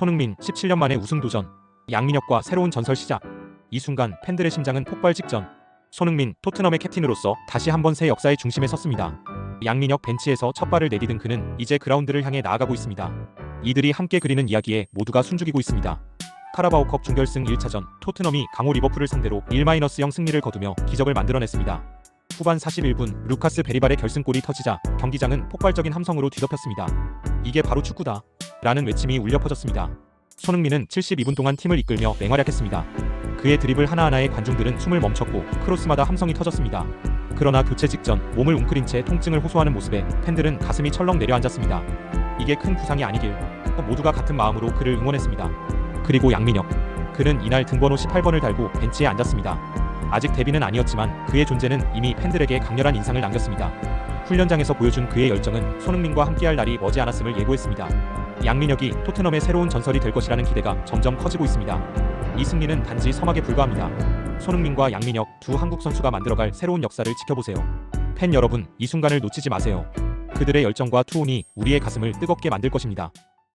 손흥민 17년 만에 우승 도전. 양민혁과 새로운 전설 시작. 이 순간 팬들의 심장은 폭발 직전. 손흥민 토트넘의 캡틴으로서 다시 한번 새 역사의 중심에 섰습니다. 양민혁 벤치에서 첫 발을 내디딘 그는 이제 그라운드를 향해 나아가고 있습니다. 이들이 함께 그리는 이야기에 모두가 숨죽이고 있습니다. 카라바오컵 준결승 1차전 토트넘이 강호 리버풀을 상대로 1-0 승리를 거두며 기적을 만들어냈습니다. 후반 41분 루카스 베리발의 결승골이 터지자 경기장은 폭발적인 함성으로 뒤덮였습니다. 이게 바로 축구다. 라는 외침이 울려 퍼졌습니다. 손흥민은 72분 동안 팀을 이끌며 맹활약했습니다. 그의 드리블 하나하나에 관중들은 숨을 멈췄고 크로스마다 함성이 터졌습니다. 그러나 교체 직전 몸을 웅크린 채 통증을 호소하는 모습에 팬들은 가슴이 철렁 내려앉았습니다. 이게 큰 부상이 아니길 모두가 같은 마음으로 그를 응원했습니다. 그리고 양민혁 그는 이날 등번호 18번을 달고 벤치에 앉았습니다. 아직 데뷔는 아니었지만 그의 존재는 이미 팬들에게 강렬한 인상을 남겼습니다. 훈련장에서 보여준 그의 열정은 손흥민과 함께할 날이 머지않았음을 예고했습니다. 양민혁이 토트넘의 새로운 전설이 될 것이라는 기대가 점점 커지고 있습니다. 이 승리는 단지 서막에 불과합니다. 손흥민과 양민혁 두 한국 선수가 만들어갈 새로운 역사를 지켜보세요. 팬 여러분, 이 순간을 놓치지 마세요. 그들의 열정과 투혼이 우리의 가슴을 뜨겁게 만들 것입니다.